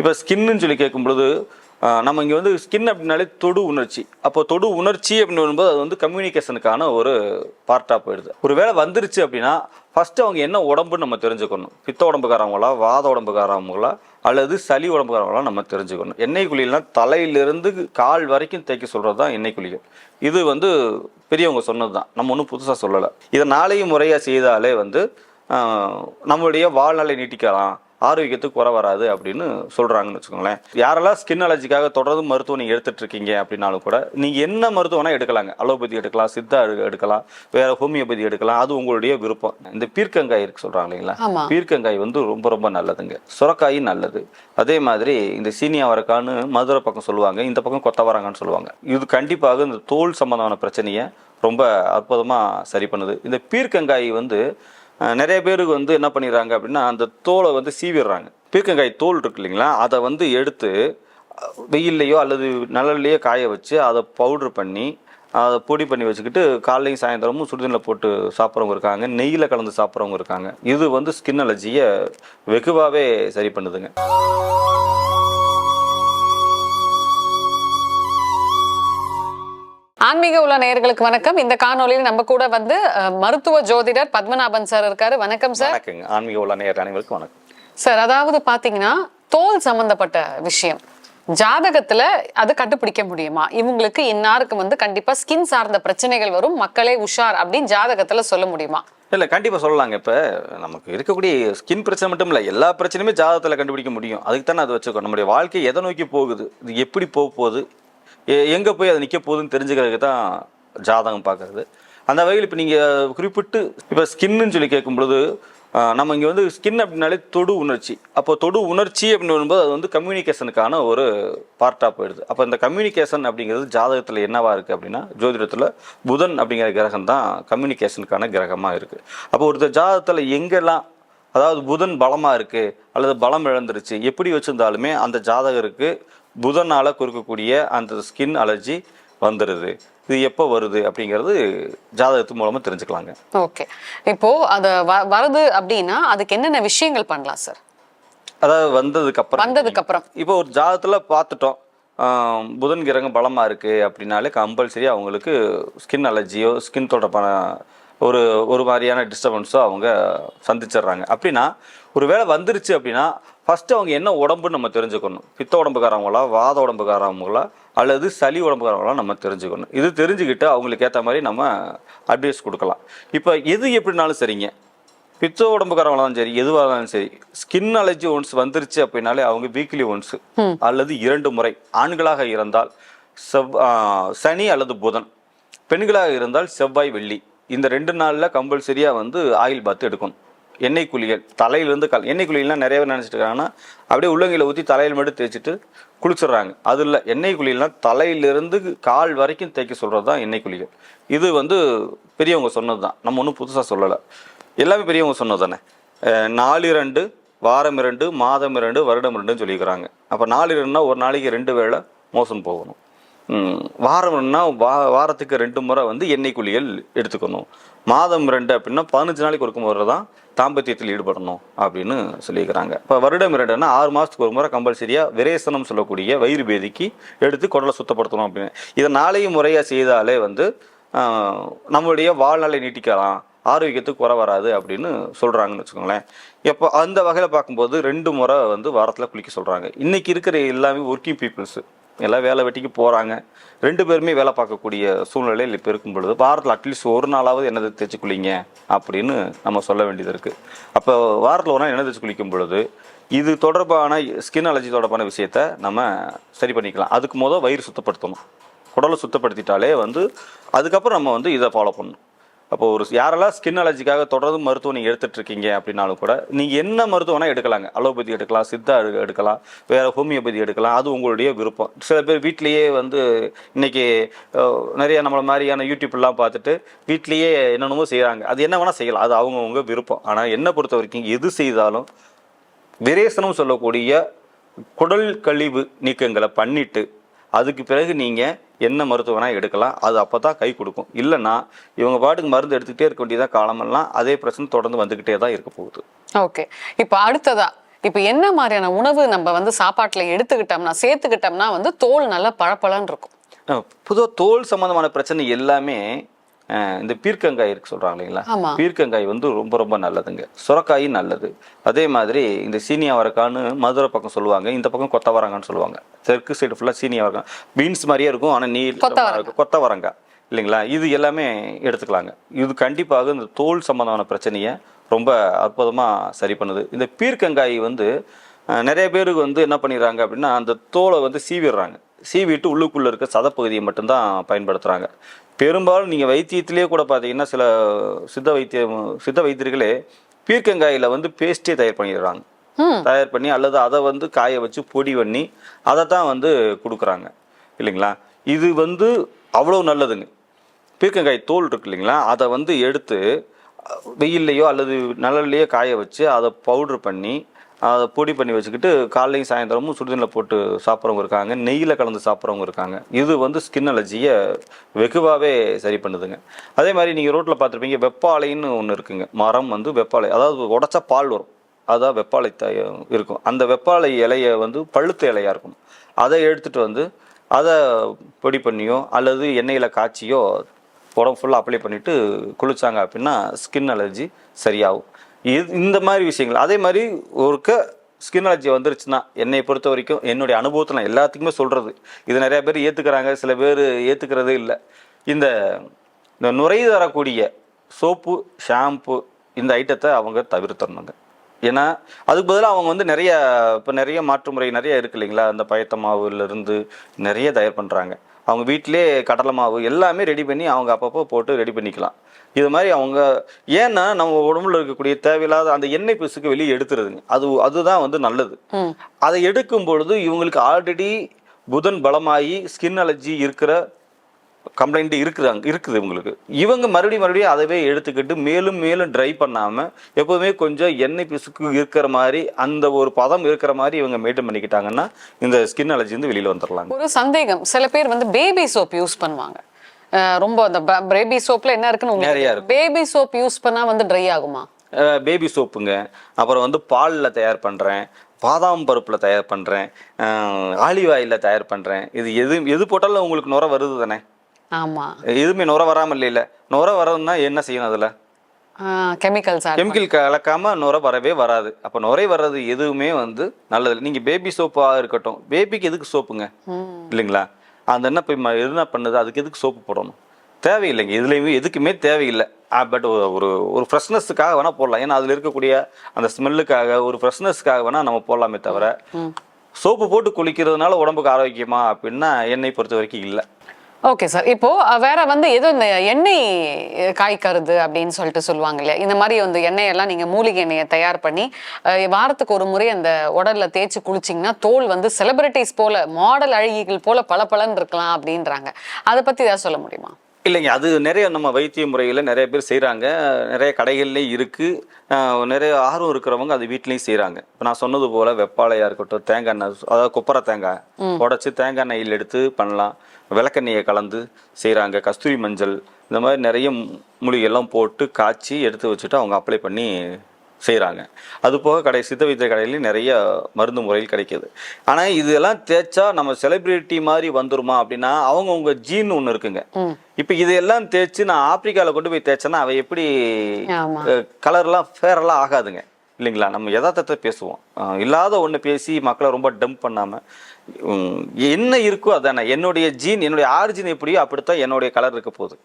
இப்போ ஸ்கின்னு சொல்லி கேட்கும் பொழுது நம்ம இங்கே வந்து ஸ்கின் அப்படின்னாலே தொடு உணர்ச்சி. அப்போ தொடு உணர்ச்சி அப்படின்னு வரும்போது அது வந்து கம்யூனிகேஷனுக்கான ஒரு பார்ட்டாக போயிடுது. ஒரு வேளை வந்துருச்சு அப்படின்னா ஃபஸ்ட்டு அவங்க என்ன உடம்புன்னு நம்ம தெரிஞ்சுக்கணும். பித்த உடம்புக்காரவங்களா வாத உடம்புக்காரவங்களா அல்லது சளி உடம்புக்காரவங்களா நம்ம தெரிஞ்சுக்கணும். எண்ணெய் குழியெல்லாம் தலையிலிருந்து கால் வரைக்கும் தேய்க்க சொல்கிறது தான் எண்ணெய் குழிகள். இது வந்து பெரியவங்க சொன்னது தான். நம்ம ஒன்றும் புதுசாக சொல்லலை. இதை நாளையும் முறையாக செய்தாலே வந்து நம்மளுடைய வாழ்நாளை நீட்டிக்கலாம். ஆரோக்கியத்துக்கு குறை வராது அப்படின்னு சொல்கிறாங்கன்னு வச்சுக்கோங்களேன். யாரெல்லாம் ஸ்கின் அலர்ஜிக்காக தொடர்ந்து மருத்துவம் நீங்கள் எடுத்துட்டு இருக்கீங்க அப்படின்னாலும் கூட நீங்கள் என்ன மருத்துவம் வேணால் எடுக்கலாங்க. அலோபதி எடுக்கலாம் சித்தா எடு- எடுக்கலாம் வேற ஹோமியோபதி எடுக்கலாம். அது உங்களுடைய விருப்பம். இந்த பீர்க்கங்காய் இருக்கு சொல்கிறாங்க இல்லைங்களா? பீர்க்கங்காய் வந்து ரொம்ப ரொம்ப நல்லதுங்க. சுரக்காயும் நல்லது. அதே மாதிரி இந்த சீனி அவரைக்கான்னு மதுரை பக்கம் சொல்லுவாங்க இந்த பக்கம் கொத்தவரங்கான்னு சொல்லுவாங்க. இது கண்டிப்பாக இந்த தோல் சம்பந்தமான பிரச்சனையை ரொம்ப அற்புதமாக சரி பண்ணுது. இந்த பீர்க்கங்காய் வந்து நிறைய பேருக்கு வந்து என்ன பண்ணிடுறாங்க அப்படின்னா அந்த தோலை வந்து சீவிடுறாங்க. பீர்க்கங்காய் தோல் இருக்கு இல்லைங்களா? அதை வந்து எடுத்து வெயில்லையோ அல்லது நிழல்லையோ காய வச்சு அதை பவுட்ரு பண்ணி அதை பொடி பண்ணி வச்சுக்கிட்டு காலையும் சாயந்தரமும் சுடுதண்ணில் போட்டு சாப்பிட்றவங்க இருக்காங்க. நெய்யில் கலந்து சாப்பிட்றவங்க இருக்காங்க. இது வந்து ஸ்கின் அலர்ஜியை வெகுவாகவே சரி பண்ணுதுங்க. ஆன்மீக உள்ள நேயர்களுக்கு வணக்கம். இந்த காணொளியில் நம்ம கூட வந்து மருத்துவ ஜோதிடர் பத்மநாபன் சார் இருக்காரு. வணக்கம் சார். வணக்கங்க. ஆன்மீக உள்ள நேர் அனைவருக்கும் வணக்கம். சார் அதாவது பாத்தீங்கன்னா தோல் சம்பந்தப்பட்ட விஷயம். ஜாதகத்துல அது கண்டுபிடிக்க முடியுமா? இவங்களுக்கு இன்னாருக்கு வந்து கண்டிப்பா ஸ்கின் சார்ந்த பிரச்சனைகள் வரும். மக்களே உஷார் அப்படின்னு ஜாதகத்துல சொல்ல முடியுமா? இல்லை கண்டிப்பாக சொல்லலாங்க. இப்போ நமக்கு இருக்கக்கூடிய ஸ்கின் பிரச்சனை மட்டும் இல்லை எல்லா பிரச்சனையுமே ஜாதகத்தில் கண்டுபிடிக்க முடியும். அதுக்கு தானே அது வச்சுக்கோ நம்முடைய வாழ்க்கை எதை நோக்கி போகுது? இது எப்படி போக போகுது? எங்கே போய் அது நிற்க போகுதுன்னு தெரிஞ்சுக்கிறதுக்கு தான் ஜாதகம் பார்க்குறது. அந்த வகையில் இப்போ நீங்கள் குறிப்பிட்டு இப்போ ஸ்கின்னு சொல்லி கேட்கும் பொழுது நம்ம இங்கே வந்து ஸ்கின் அப்படின்னாலே தொடு உணர்ச்சி. அப்போ தொடு உணர்ச்சி அப்படின்னு வரும்போது அது வந்து கம்யூனிகேஷனுக்கான ஒரு பார்ட்டாக போயிடுது. அப்போ இந்த கம்யூனிகேஷன் அப்படிங்கிறது ஜாதகத்தில் என்னவாக இருக்குது அப்படின்னா ஜோதிடத்தில் புதன் அப்படிங்கிற கிரகம் தான் கம்யூனிகேஷனுக்கான கிரகமாக இருக்குது அப்போ ஒருத்தர் ஜாதகத்தில் எங்கெல்லாம் அதாவது புதன் பலமாக இருக்குது அல்லது பலம் இழந்துருச்சு எப்படி வச்சுருந்தாலுமே அந்த ஜாதகருக்கு புதனால் கொடுக்கக்கூடிய அந்த ஸ்கின் அலர்ஜி வந்துடுது இது எப்போ வருது அப்படிங்கிறது ஜாதகத்து மூலமாக தெரிஞ்சுக்கலாங்க. ஓகே. இப்போ அது வ- வருது அப்படின்னா அதுக்கு என்னென்ன விஷயங்கள் பண்ணலாம் சார் அதாவது வந்ததுக்கு அப்புறம். வந்ததுக்கு அப்புறம் இப்போ ஒரு ஜாதகத்தில் பார்த்துட்டோம். புதன் கிரகம் பலமாக இருக்குது அப்படின்னாலே கம்பல்சரி அவங்களுக்கு ஸ்கின் அலர்ஜியோ ஸ்கின் தொடர்பான ஒரு ஒரு மாதிரியான டிஸ்டர்பன்ஸோ அவங்க சந்திச்சிடுறாங்க. அப்படின்னா ஒரு வேளை வந்துருச்சு அப்படின்னா ஃபஸ்ட்டு அவங்க என்ன உடம்புன்னு நம்ம தெரிஞ்சுக்கணும். பித்த உடம்புக்காரவங்களா வாத உடம்புக்காரவங்களா அல்லது சளி உடம்புக்காரவங்களா நம்ம தெரிஞ்சுக்கணும். இது தெரிஞ்சுக்கிட்டு அவங்களுக்கு ஏற்ற மாதிரி நம்ம அட்வைஸ் கொடுக்கலாம். இப்போ எது எப்படினாலும் சரிங்க. பித்த உடம்புக்காரவங்களாலும் சரி எதுவாக இருந்தாலும் சரி ஸ்கின் அலர்ஜி ஒன்ஸ் வந்துருச்சு அப்படின்னாலே அவங்க வீக்லி ஒன்ஸ் அல்லது இரண்டு முறை ஆண்களாக இருந்தால் செவ் சனி அல்லது புதன். பெண்களாக இருந்தால் செவ்வாய் வெள்ளி. இந்த ரெண்டு நாளில் கம்பல்சரியாக வந்து ஆயில் பாத் எடுக்கணும். எண்ணெய் குளியல் தலையிலேருந்து கல் எண்ணெய் குளியல்னால் நிறைய பேர் நினச்சிட்டு இருக்காங்கன்னா அப்படியே உள்ளங்கையில் ஊற்றி தலையில் மட்டும் தேய்ச்சிட்டு குளிச்சிடுறாங்க. அது இல்லை எண்ணெய் குளியல்னால் தலையிலிருந்து கால் வரைக்கும் தேய்க்க சொல்கிறது தான் எண்ணெய் குளியல் இது வந்து பெரியவங்க சொன்னது தான். நம்ம ஒன்றும் புதுசாக சொல்லலை. எல்லாமே பெரியவங்க சொன்னது தானே. நாலு இரண்டு வாரம் இரண்டு மாதம் இரண்டு வருடம் இரண்டுன்னு சொல்லிக்கிறாங்க. அப்போ நாலு இரண்டுனா ஒரு நாளைக்கு ரெண்டு வேளை மோசம் போகணும். வாரம் ரெண்டுனா வா வாரத்துக்கு ரெண்டு முறை வந்து எண்ணெய் குளியல் எடுத்துக்கணும். மாதம் ரெண்டு அப்படின்னா பதினஞ்சு நாளைக்கு ஒரு முறை தான் தாம்பத்தியத்தில் ஈடுபடணும் அப்படின்னு சொல்லியிருக்கிறாங்க. இப்போ வருடம் இரண்டுன்னா ஆறு மாதத்துக்கு ஒரு முறை கம்பல்சரியாக விரேசனம் சொல்லக்கூடிய வயிறு பேதிக்கு எடுத்து குடலை சுத்தப்படுத்தணும் அப்படின்னு. இதை நாளையும் முறையாக செய்தாலே வந்து நம்மளுடைய வாழ்நாளை நீட்டிக்கலாம் ஆரோக்கியத்துக்கு குறை வராது அப்படின்னு சொல்கிறாங்கன்னு வச்சுக்கோங்களேன். இப்போ அந்த வகையில் பார்க்கும்போது ரெண்டு முறை வந்து வாரத்தில் குளிக்க சொல்கிறாங்க இன்றைக்கி இருக்கிற எல்லாமே ஒர்க்கிங் பீப்புள்ஸு எல்லாம் வேலை வெட்டிக்கு போகிறாங்க ரெண்டு பேருமே வேலை பார்க்கக்கூடிய சூழ்நிலையில் இப்போ இருக்கும் பொழுது வாரத்தில் அட்லீஸ்ட் ஒரு நாளாவது என்னது தேய்ச்சி குளிங்க அப்படின்னு நம்ம சொல்ல வேண்டியது இருக்குது அப்போ வாரத்தில் ஒரு நாள் எண்ணெய் தேய்ச்சி குளிக்கும் பொழுது இது தொடர்பான ஸ்கின் அலர்ஜி தொடர்பான விஷயத்த நம்ம சரி பண்ணிக்கலாம். அதுக்கு முதல் வயிறு சுத்தப்படுத்தணும். குடலை சுத்தப்படுத்திட்டாலே வந்து அதுக்கப்புறம் நம்ம வந்து இதை ஃபாலோ பண்ணணும். அப்போ ஒரு யாரெல்லாம் ஸ்கின் அலர்ஜிக்காக தொடர்ந்து மருத்துவம் நீங்கள் எடுத்துட்டு இருக்கீங்க அப்படின்னாலும் கூட நீங்கள் என்ன மருத்துவம்னா வேணால் எடுக்கலாங்க. அலோபதி எடுக்கலாம் சித்தா எடுக்கலாம் வேற ஹோமியோபதி எடுக்கலாம் அது உங்களுடைய விருப்பம். சில பேர் வீட்டிலேயே வந்து இன்னைக்கு நிறைய நம்மள மாதிரியான யூடியூப்லாம் பார்த்துட்டு வீட்டிலேயே என்னென்னமோ செய்கிறாங்க அது என்ன வேணால் செய்யலாம். அது அவங்கவுங்க விருப்பம். ஆனால் என்னை பொறுத்த வரைக்கும் எது செய்தாலும் விரேசனம் சொல்லக்கூடிய குடல் கழிவு நீக்கங்களை பண்ணிட்டு அதுக்கு பிறகு நீங்கள் என்ன மருத்துவம் வேணால் எடுக்கலாம். அது அப்போ தான் கை கொடுக்கும். இல்லைன்னா இவங்க பாட்டுக்கு மருந்து எடுத்துக்கிட்டே இருக்க வேண்டியதாக காலமெல்லாம் அதே பிரச்சனை தொடர்ந்து வந்துக்கிட்டே தான் இருக்க போகுது. ஓகே. இப்போ அடுத்ததா இப்போ என்ன மாதிரியான உணவு நம்ம வந்து சாப்பாட்டுல எடுத்துக்கிட்டோம்னா சேர்த்துக்கிட்டோம்னா வந்து தோல் நல்லா பளபளன்னு இருக்கும். பொதுவாக தோல் சம்பந்தமான பிரச்சனை எல்லாமே இந்த பீர்க்கங்காய் இருக்கு சொல்றாங்க இல்லைங்களா. பீர்க்கங்காய் வந்து ரொம்ப ரொம்ப நல்லதுங்க. சுரக்காயும் நல்லது. அதே மாதிரி இந்த சீனி அவரைக்கான்னு மதுரை பக்கம் சொல்லுவாங்க இந்த பக்கம் கொத்தவரங்கான்னு சொல்லுவாங்க. தெற்கு சைடு ஃபுல்லாக சீனி அவரைக்காய் பீன்ஸ் மாதிரியே இருக்கும் ஆனால் நீ கொத்தவரங்காய். இல்லைங்களா? இது எல்லாமே எடுத்துக்கலாங்க. இது கண்டிப்பாக இந்த தோல் சம்பந்தமான பிரச்சனையை ரொம்ப அற்புதமாக சரி பண்ணுது. இந்த பீர்க்கங்காய் வந்து நிறைய பேருக்கு வந்து என்ன பண்ணிடுறாங்க அப்படின்னா அந்த தோலை வந்து சீவிடுறாங்க. சீவிட்டு உள்ளுக்குள்ளே இருக்க சதப்பகுதியை மட்டும்தான் பயன்படுத்துகிறாங்க பெரும்பாலும் நீங்கள் வைத்தியத்திலே கூட பார்த்தீங்கன்னா சில சித்த வைத்தியம் சித்த வைத்தியர்களே பீர்க்கங்காயில் வந்து பேஸ்டே தயார் பண்ணிடுறாங்க. தயார் பண்ணி அல்லது அதை வந்து காய வச்சு பொடி பண்ணி அதை தான் வந்து கொடுக்குறாங்க. இல்லைங்களா? இது வந்து அவ்வளோ நல்லதுங்க. பீர்க்கங்காய் தோல் இருக்கு இல்லைங்களா? அதை வந்து எடுத்து வெயில்லையோ அல்லது நிழல்லையோ காய வச்சு அதை பவுட்ரு பண்ணி அதை பொடி பண்ணி வச்சுக்கிட்டு காலையும் சாயந்தரமும் சுடுதண்ணில் போட்டு சாப்பிட்றவங்க இருக்காங்க. நெய்யில் கலந்து சாப்பிட்றவங்க இருக்காங்க. இது வந்து ஸ்கின் அலர்ஜியை வெகுவாகவே சரி பண்ணுதுங்க. அதே மாதிரி நீங்கள் ரோட்டில் பார்த்துருப்பீங்க வெப்பாலைன்னு ஒன்று இருக்குங்க. மரம் வந்து வெப்பாலை அதாவது உடச்சா பால் வரும். அதான் வெப்பாலை த இருக்கும். அந்த வெப்பாலை இலையை வந்து பழுத்த இலையாக இருக்கும் அதை எடுத்துகிட்டு வந்து அதை பொடி பண்ணியோ அல்லது எண்ணெயில் காய்ச்சியோ உடம்பு ஃபுல்லாக அப்ளை பண்ணிவிட்டு குளிச்சாங்க அப்படின்னா ஸ்கின் அலர்ஜி சரியாகும். இது இந்த மாதிரி விஷயங்கள். அதே மாதிரி ஒருக்க ஸ்கின் அலர்ஜி வந்துருச்சுன்னா என்னை பொறுத்த வரைக்கும் என்னுடைய அனுபவத்தை நான் எல்லாத்துக்குமே சொல்கிறது இது நிறையா பேர் ஏற்றுக்கிறாங்க சில பேர் ஏற்றுக்கிறதே இல்லை. இந்த இந்த நுரை தரக்கூடிய சோப்பு ஷாம்பு இந்த ஐட்டத்தை அவங்க தவிர்த்தரணுங்க ஏன்னா அதுக்கு பதிலாக அவங்க வந்து நிறைய இப்போ நிறைய மாற்று முறை நிறைய இருக்கு இல்லைங்களா? அந்த பயத்த மாவுலேருந்து நிறைய தயார் பண்ணுறாங்க அவங்க வீட்டிலே கடலை மாவு எல்லாமே ரெடி பண்ணி அவங்க அப்பப்போ போட்டு ரெடி பண்ணிக்கலாம். இது மாதிரி அவங்க ஏன்னா நம்ம உடம்புல இருக்கக்கூடிய தேவையில்லாத அந்த எண்ணெய் பிசுக்கு வெளியே எடுத்துருதுங்க அது அதுதான் வந்து நல்லது. அதை எடுக்கும் பொழுது இவங்களுக்கு ஆல்ரெடி புதன் பலமாகி ஸ்கின் அலர்ஜி இருக்கிற கம்ப்ளைண்ட் இருக்குதாங்க இருக்குது இவங்களுக்கு. இவங்க மறுபடியும் மறுபடியும் அதவே எடுத்துக்கிட்டு மேலும் மேலும் ட்ரை பண்ணாமல் எப்போதுமே கொஞ்சம் எண்ணெய் பிசுக்கு இருக்கிற மாதிரி அந்த ஒரு பதம் இருக்கிற மாதிரி இவங்க மெயின்டைன் பண்ணிக்கிட்டாங்கன்னா இந்த ஸ்கின் அலர்ஜி வந்து வெளியில் வந்துடலாங்க ஒரு சந்தேகம். சில பேர் வந்து பேபி சோப் யூஸ் பண்ணுவாங்க. ரொம்ப அந்த பேபி சோப்ல என்ன இருக்குன்னு நிறைய உங்களுக்கு பேபி சோப் யூஸ் பண்ணா வந்து ட்ரை ஆகுமா? பேபி சோப்புங்க அப்புறம் வந்து பாலில் தயார் பண்ணுறேன் பாதாம் பருப்பில் தயார் பண்ணுறேன் ஆலிவ் ஆயிலில் தயார் பண்ணுறேன் இது எது எது போட்டாலும் உங்களுக்கு நுர வருது தானே? ஆமா. எதுவுமே நுர வராமல் இல்லை நுர வரதுன்னா என்ன செய்யணும் அதில்? கெமிக்கல்ஸ் கெமிக்கல் கலக்காம நுர வரவே வராது. அப்போ நுரை வர்றது எதுவுமே வந்து நல்லது நீங்கள் பேபி சோப்பாக இருக்கட்டும். பேபிக்கு எதுக்கு சோப்புங்க இல்லைங்களா? அந்த என்ன போய் என்ன பண்ணுது அதுக்கு எதுக்கு சோப்பு போடணும்? தேவையில்லைங்க. இதுலேயுமே எதுக்குமே தேவையில்லை. பட் ஒரு ஒரு ஃப்ரெஷ்னஸ்க்காக வேணால் போடலாம். ஏன்னா அதில் இருக்கக்கூடிய அந்த ஸ்மெல்லுக்காக ஒரு ஃப்ரெஷ்னஸ்க்காக வேணால் நம்ம போடலாமே தவிர சோப்பு போட்டு குளிக்கிறதுனால உடம்புக்கு ஆரோக்கியமா அப்படின்னா என்னை பொறுத்த வரைக்கும் இல்லை. ஓகே சார் இப்போ வேற வந்து ஏதோ இந்த எண்ணெய் காய்க்கறது அப்படின்னு சொல்லிட்டு சொல்லுவாங்க இல்லையா? இந்த மாதிரி வந்து எண்ணெயெல்லாம் நீங்க மூலிகை எண்ணெயை தயார் பண்ணி வாரத்துக்கு ஒரு முறை அந்த உடல்ல தேய்ச்சி குளிச்சிங்கன்னா தோல் வந்து செலிபிரிட்டிஸ் போல மாடல் அழகிகள் போல பல இருக்கலாம் அப்படின்றாங்க. அதை பத்தி ஏதாவது சொல்ல முடியுமா? இல்லைங்க அது நிறைய நம்ம வைத்திய முறையில் நிறைய பேர் செய்கிறாங்க நிறைய கடைகள்லேயும் இருக்குது நிறைய ஆர்வம் இருக்கிறவங்க அது வீட்லேயும் செய்கிறாங்க இப்போ நான் சொன்னது போல் வெப்பாலையாக இருக்கட்டும் தேங்காய் எண்ணெய் அதாவது கொப்பரை தேங்காய். உடச்சி தேங்காய் எண்ணெயில் எடுத்து பண்ணலாம். விளக்கெண்ணெயை கலந்து செய்கிறாங்க கஸ்தூரி மஞ்சள் இந்த மாதிரி நிறைய மூலிகையெல்லாம் போட்டு காய்ச்சி எடுத்து வச்சுட்டு அவங்க அப்ளை பண்ணி செய்கிறாங்க அது போக கடை சித்த வைத்திய கடையிலையும் நிறைய மருந்து முறையில் கிடைக்கிது. ஆனால் இதெல்லாம் தேய்ச்சா நம்ம செலிபிரிட்டி மாதிரி வந்துருமா அப்படின்னா அவங்கவுங்க ஜீன் ஒன்று இருக்குங்க. இப்போ இதெல்லாம் தேய்ச்சி நான் ஆப்பிரிக்காவில் கொண்டு போய் தேய்ச்சேன்னா அவ எப்படி கலர்லாம் ஃபேரெல்லாம் ஆகாதுங்க. இல்லைங்களா? நம்ம யதார்த்தத்தை பேசுவோம். இல்லாத ஒன்று பேசி மக்களை ரொம்ப டம்ப் பண்ணாமல் என்ன இருக்கோ அதானே. என்னுடைய ஜீன் என்னுடைய ஆரிஜின் எப்படியோ அப்படித்தான் என்னுடைய கலர் இருக்க போகுது.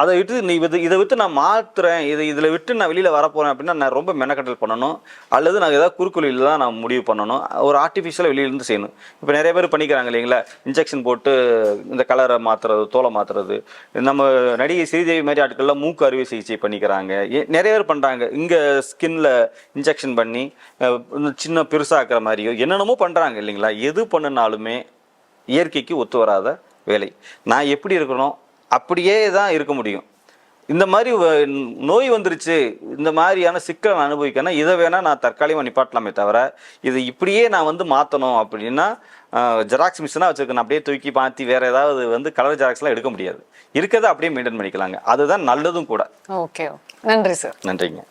அதை விட்டு நீ இது இதை விட்டு நான் மாற்றுறேன் இது இதில் விட்டு நான் வெளியில் வரப்போகிறேன் அப்படின்னா நான் ரொம்ப மெனக்கட்டல் பண்ணணும். அல்லது நான் ஏதாவது குறுக்குழியில் தான் நான் முடிவு பண்ணணும். ஒரு ஆர்டிஃபிஷியலாக வெளியிலேருந்து செய்யணும். இப்போ நிறைய பேர் பண்ணிக்கிறாங்க இல்லைங்களா? இன்ஜெக்ஷன் போட்டு இந்த கலரை மாற்றுறது தோலை மாற்றுறது நம்ம நடிகை ஸ்ரீதேவி மாதிரி ஆட்கள்லாம் மூக்கு அறுவை சிகிச்சை பண்ணிக்கிறாங்க. நிறைய பேர் பண்ணுறாங்க இங்கே ஸ்கின்ல இன்ஜெக்ஷன் பண்ணி சின்ன பெருசாக்குற மாதிரியோ என்னென்னமோ பண்ணுறாங்க இல்லைங்களா? எது பண்ணணும் பண்ணினாலுமே இயற்கைக்கு ஒத்து வராத வேலை. நான் எப்படி இருக்கணும் அப்படியே தான் இருக்க முடியும். இந்த மாதிரி நோய் வந்துருச்சு இந்த மாதிரியான சிக்கலை நான் அனுபவிக்கணும் இதை வேணால் நான் தற்காலிகமாக நிப்பாட்டலாமே தவிர இது இப்படியே நான் வந்து மாற்றணும் அப்படின்னா ஜெராக்ஸ் மிஷினாக வச்சுருக்கேன். அப்படியே தூக்கி மாற்றி வேறு ஏதாவது வந்து கலர் ஜெராக்ஸ்லாம் எடுக்க முடியாது. இருக்கிறத அப்படியே மெயின்டைன் பண்ணிக்கலாங்க. அதுதான் நல்லதும் கூட. Okay okay. நன்றி சார் நன்றிங்க.